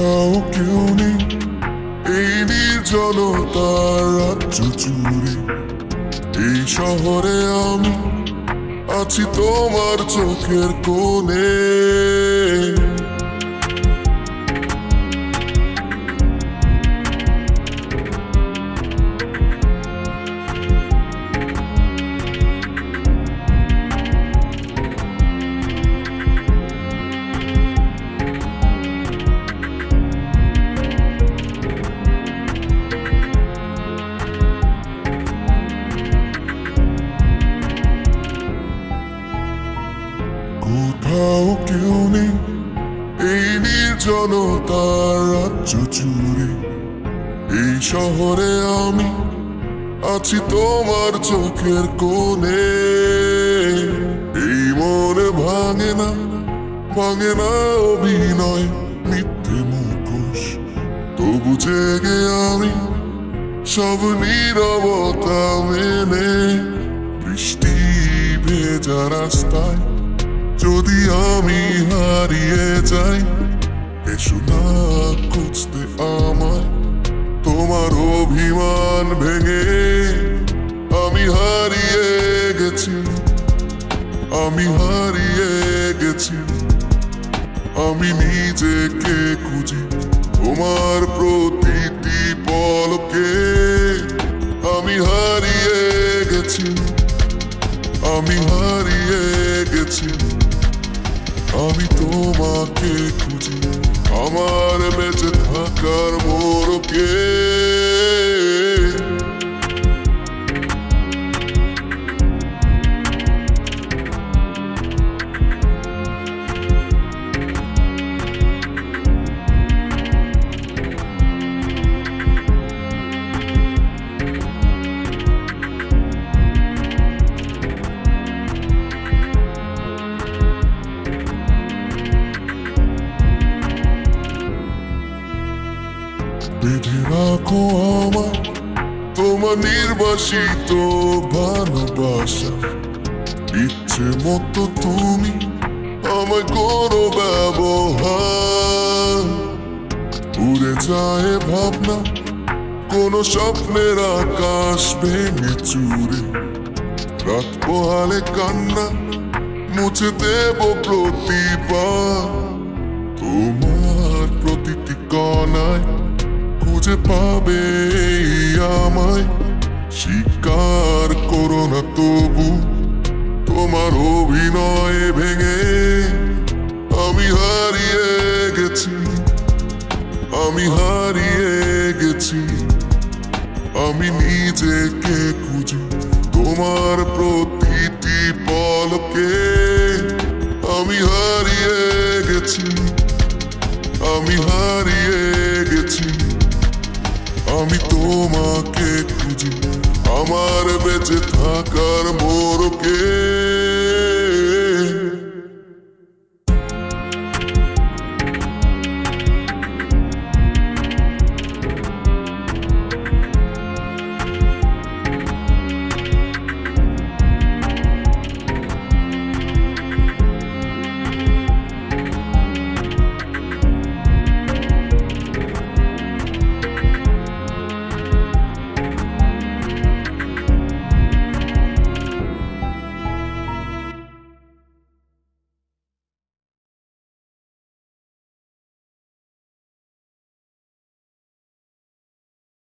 কোথাও কেউ নেই। এই নির্জনতার রাজ্য জুড়ে এই শহরে আমি আছি তোমার চোখের কোণে। কোথাও কেউ নেই এই নির্জনতার রাজ্য জুড়ে এই শহরে আমি আছি তোমার চোখের কোণে। এই মনে ভাঙে না ভাঙে না অভিনয়, মিথ্যে মুখোশ। তবু জেগে আমি সব নীরবতা মেনে, বৃষ্টি ভেজা রাস্তায় যদি আমি হারিয়ে যাই, এসো না খুঁজতে আমায় তোমার অভিমান ভেঙে আমি হারিয়ে গেছি। আমি হারিয়ে গেছি। আমি নিজেকে খুঁজি, তোমার প্রতিটি পলকে। আমি হারিয়ে গেছি। আমি হারিয়ে গেছি। আমি তোমাকে খুঁজি আমার বেঁচে থাকার বেঁধে রাখো আমার তোমার নির্বাসিত ভালোবাসা। ইচ্ছে মতো তুমি আমায় করো ব্যবহার। উড়ে যায় ভাবনা, কোন স্বপ্নের আকাশ ভেঙে চুরে। রাত পোহালে কান্না, মুছে দেব প্রতিভা খুঁজে পাবে আমায়। স্বীকার করো না তবু, তোমার অভিনয় ভেঙে আমি হারিয়ে গেছি, আমি হারিয়ে গেছি। আমি নিজেকে খুঁজি, তোমার প্রতিটি পলকে। আমি হারিয়ে গেছি, আমি হারিয়ে আমি তোমাকে খুঁজি। আমার বেঁচে থাকার মোরকে